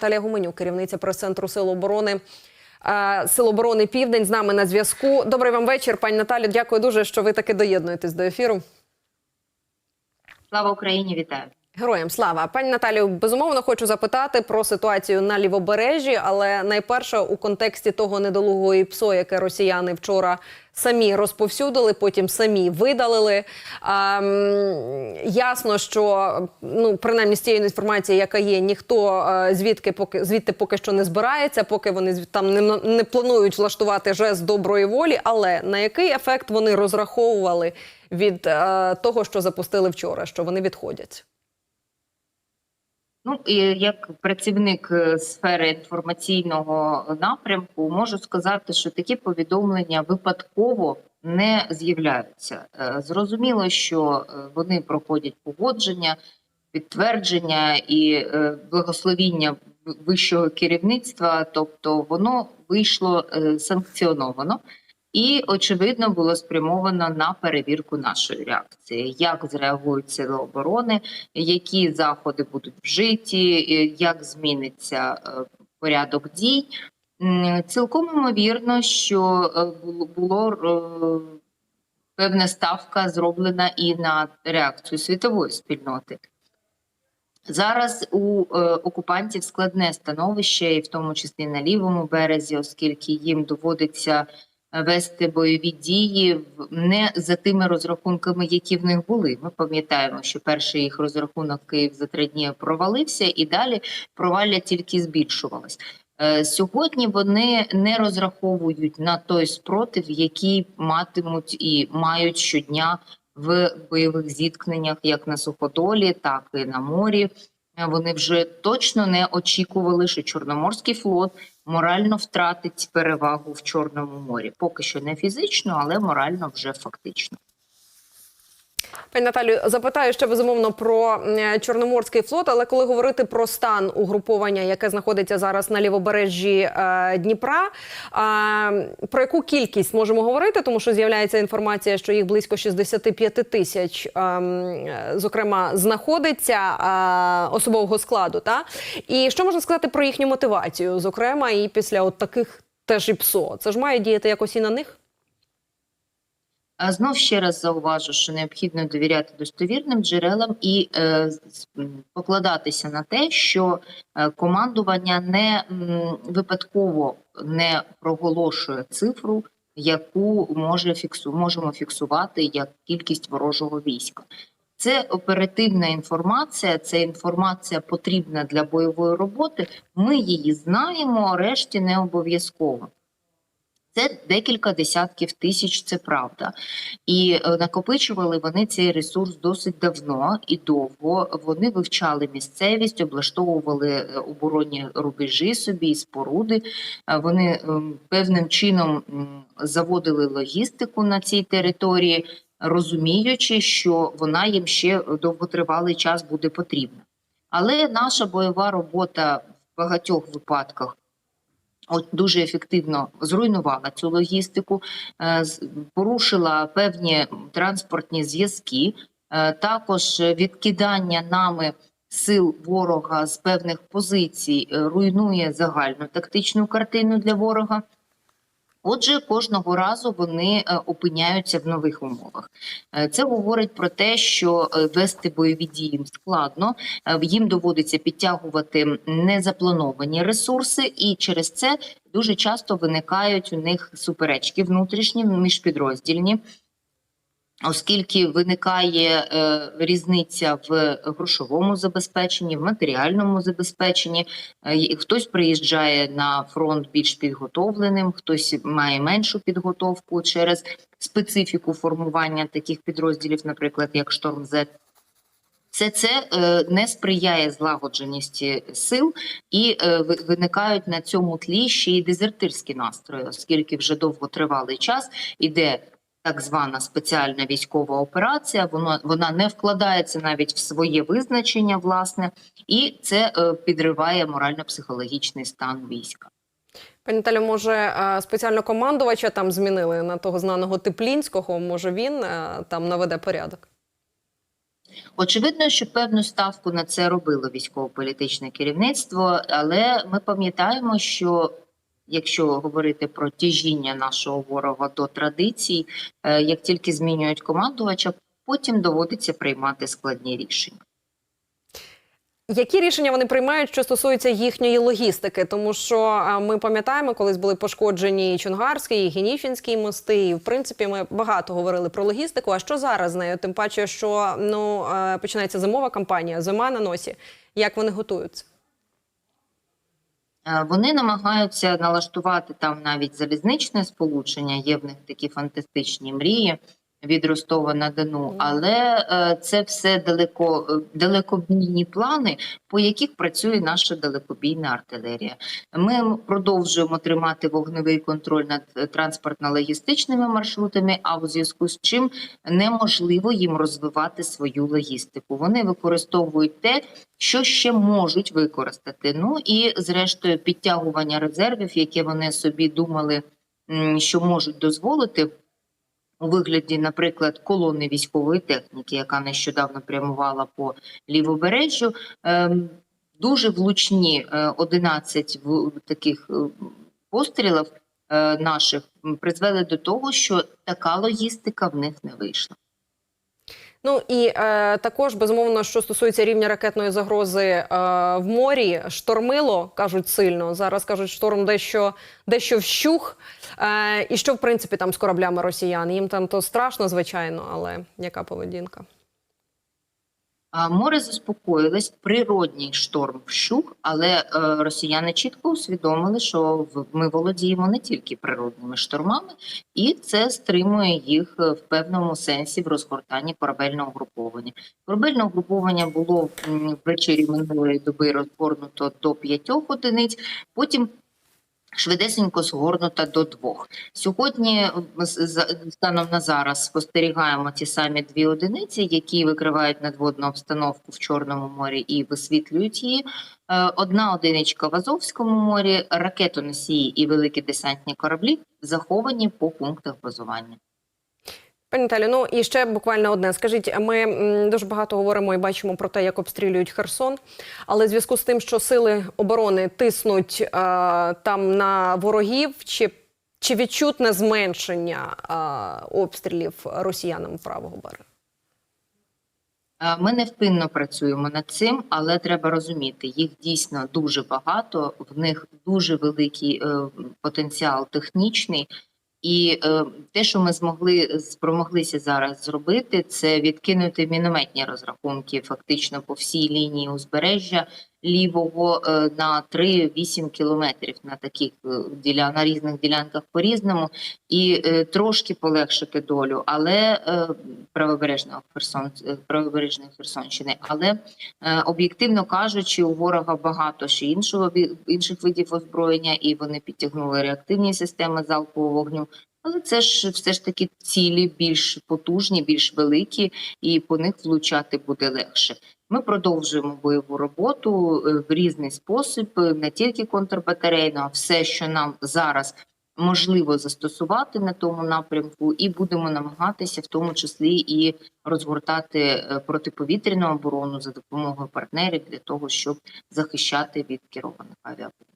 Талія Гуменюк, керівниця прес-центру Сил оборони. Сил оборони Південь з нами на зв'язку. Добрий вам вечір, пані Наталі. Дякую дуже, що ви таки доєднуєтесь до ефіру. Слава Україні, вітаю. Героям слава пані Наталію. Безумовно, хочу запитати про ситуацію на лівобережжі, але найперше у контексті того недолугого ІПСО, яке росіяни вчора самі розповсюдили, потім самі видалили. А, ясно, що ну принаймні з тієї інформації, яка є, ніхто е, звідки поки звідти поки що не збирається, поки вони там не, не планують влаштувати жест доброї волі. Але на який ефект вони розраховували від е, того, що запустили вчора, що вони відходять? Ну і як працівник е, сфери інформаційного напрямку, можу сказати, що такі повідомлення випадково не з'являються. Е, Зрозуміло, що е, вони проходять погодження, підтвердження і благословіння вищого керівництва, тобто воно вийшло санкціоновано. І очевидно було спрямовано на перевірку нашої реакції, як зреагують сили оборони, які заходи будуть вжиті, е, як зміниться е, порядок дій. Цілком ймовірно, що е, було- певна ставка зроблена і на реакцію світової спільноти. Зараз у е, окупантів складне становище, і в тому числі на лівому березі, оскільки їм доводиться вести бойові дії не за тими розрахунками, які в них були. Ми пам'ятаємо, що перший їх розрахунок Київ за три дні провалився, і далі провалля тільки збільшувалось. Е, Сьогодні вони не розраховують на той спротив, який матимуть і мають щодня в бойових зіткненнях, як на суходолі, так і на морі. Вони вже точно не очікували, що Чорноморський флот морально втратить перевагу в Чорному морі. Поки що не фізично, але морально вже фактично. Пані Наталю, запитаю ще безумовно про Чорноморський флот, але коли говорити про стан угруповання, яке знаходиться зараз на лівобережжі е, Дніпра, про яку кількість можемо говорити, тому що з'являється інформація, що їх близько 65 тисяч, е, зокрема, знаходиться е, особового складу. Та і що можна сказати про їхню мотивацію, зокрема, і після от таких теж і ПСО? Це ж має діяти якось і на них? Знов ще раз зауважу, що необхідно довіряти достовірним джерелам і е, покладатися на те, що е, командування не випадково не проголошує цифру, яку може фіксу, можемо фіксувати як кількість ворожого війська. Це оперативна інформація, це інформація потрібна для бойової роботи. Ми її знаємо, а решті не обов'язково. Це декілька десятків тисяч, це правда. І е, накопичували вони цей ресурс досить давно і довго. Вони вивчали місцевість, облаштовували е, оборонні рубежі собі споруди. Вони ем, певним чином заводили логістику на цій території, розуміючи, що вона їм ще довготривалий час буде потрібна. Але наша бойова робота в багатьох випадках от дуже ефективно зруйнувала цю логістику, е, порушила певні транспортні зв'язки, е, також відкидання нами сил ворога з певних позицій е, руйнує загальну тактичну картину для ворога. Отже, кожного разу вони е, опиняються в нових умовах. Е, Це говорить про те, що е, вести бойові дії їм складно, їм доводиться підтягувати незаплановані ресурси, і через це дуже часто виникають у них суперечки внутрішні, міжпідроздільні. Оскільки виникає е, різниця в грошовому забезпеченні, в матеріальному забезпеченні, Е, хтось приїжджає на фронт більш підготовленим, хтось має меншу підготовку через специфіку формування таких підрозділів, наприклад, як Шторм З. Все це е, не сприяє злагодженості сил, і виникають на цьому тлі ще й дезертирські настрої, оскільки вже довготривалий час іде так звана спеціальна військова операція. Воно вона не вкладається навіть в своє визначення, власне, і це е, підриває морально-психологічний стан війська. Пані Наталю, може е, спеціально командувача там змінили на того знаного Теплінського? Може він е, там наведе порядок? Очевидно, що певну ставку на це робило військово-політичне керівництво, але ми пам'ятаємо, що якщо говорити про тяжіння нашого ворога до традицій, е, як тільки змінюють командувача, потім доводиться приймати складні рішення. Які рішення вони приймають, що стосуються їхньої логістики? Тому що ми пам'ятаємо, колись були пошкоджені і Чонгарський, і Генічинський мости. І в принципі, ми багато говорили про логістику. А що зараз з нею? Тим паче, що ну е, починається зимова кампанія, зима на носі. Як вони готуються? Е, Вони намагаються налаштувати там навіть залізничне сполучення. Є в них такі фантастичні мрії від Ростова на Дону, але е, це все далеко е, далекобійні плани, по яких працює наша далекобійна артилерія. Ми продовжуємо тримати вогневий контроль над е, транспортно-логістичними маршрутами, а в зв'язку з чим неможливо їм розвивати свою логістику. Вони використовують те, що ще можуть використати. Ну і зрештою підтягування резервів, яке вони собі думали, що можуть дозволити. У вигляді, наприклад, колони військової техніки, яка нещодавно прямувала по лівобережжю, ем, дуже влучні е, 11 в таких е, пострілів е, наших призвели до того, що така логістика в них не вийшла. Ну і е, також безумовно, що стосується рівня ракетної загрози е, в морі, штормило кажуть сильно. Зараз кажуть, шторм дещо дещо вщух. Е, і що в принципі там з кораблями росіян? Їм там то страшно, звичайно, але яка поведінка? Море заспокоїлось, природній шторм вщух, але е, росіяни чітко усвідомили, що ми володіємо не тільки природними штормами, і це стримує їх е, в певному сенсі в розгортанні корабельного груповання. Корабельне угруповання було ввечері минулої доби розгорнуто до п'ятьох одиниць. Потім швидесенько згорнута до двох. Сьогодні станом на зараз спостерігаємо ті самі дві одиниці, які викривають надводну обстановку в Чорному морі і висвітлюють її. Е, Одна одиничка в Азовському морі, ракетоносії і великі десантні кораблі заховані по пунктах базування. Пані Наталі, ну і ще буквально одне. Скажіть, ми дуже багато говоримо і бачимо про те, як обстрілюють Херсон. Але в зв'язку з тим, що сили оборони тиснуть е, там на ворогів, чи, чи відчутне зменшення е, обстрілів росіянам правого берега? Е, Ми невпинно працюємо над цим, але треба розуміти, їх дійсно дуже багато, в них дуже великий потенціал технічний. І е, те, що ми змогли спромоглися зараз зробити, це відкинути мінометні розрахунки фактично по всій лінії узбережжя лівого е, на 3-8 кілометрів на таких е, діля на різних ділянках по різному, і е, трошки полегшити долю, але правобережного Херсон правобережної Херсонщини. Але об'єктивно кажучи, у ворога багато ще іншого інших видів озброєння, і вони підтягнули реактивні системи залпового вогню. Але це ж все ж таки цілі більш потужні, більш великі, і по них влучати буде легше. Ми продовжуємо бойову роботу е, в різний спосіб, е, не тільки контрбатарейно, а все, що нам зараз можливо застосувати на тому напрямку, і будемо намагатися, в тому числі і розгортати е, протиповітряну оборону за допомогою партнерів для того, щоб захищати від керованих авіабомб.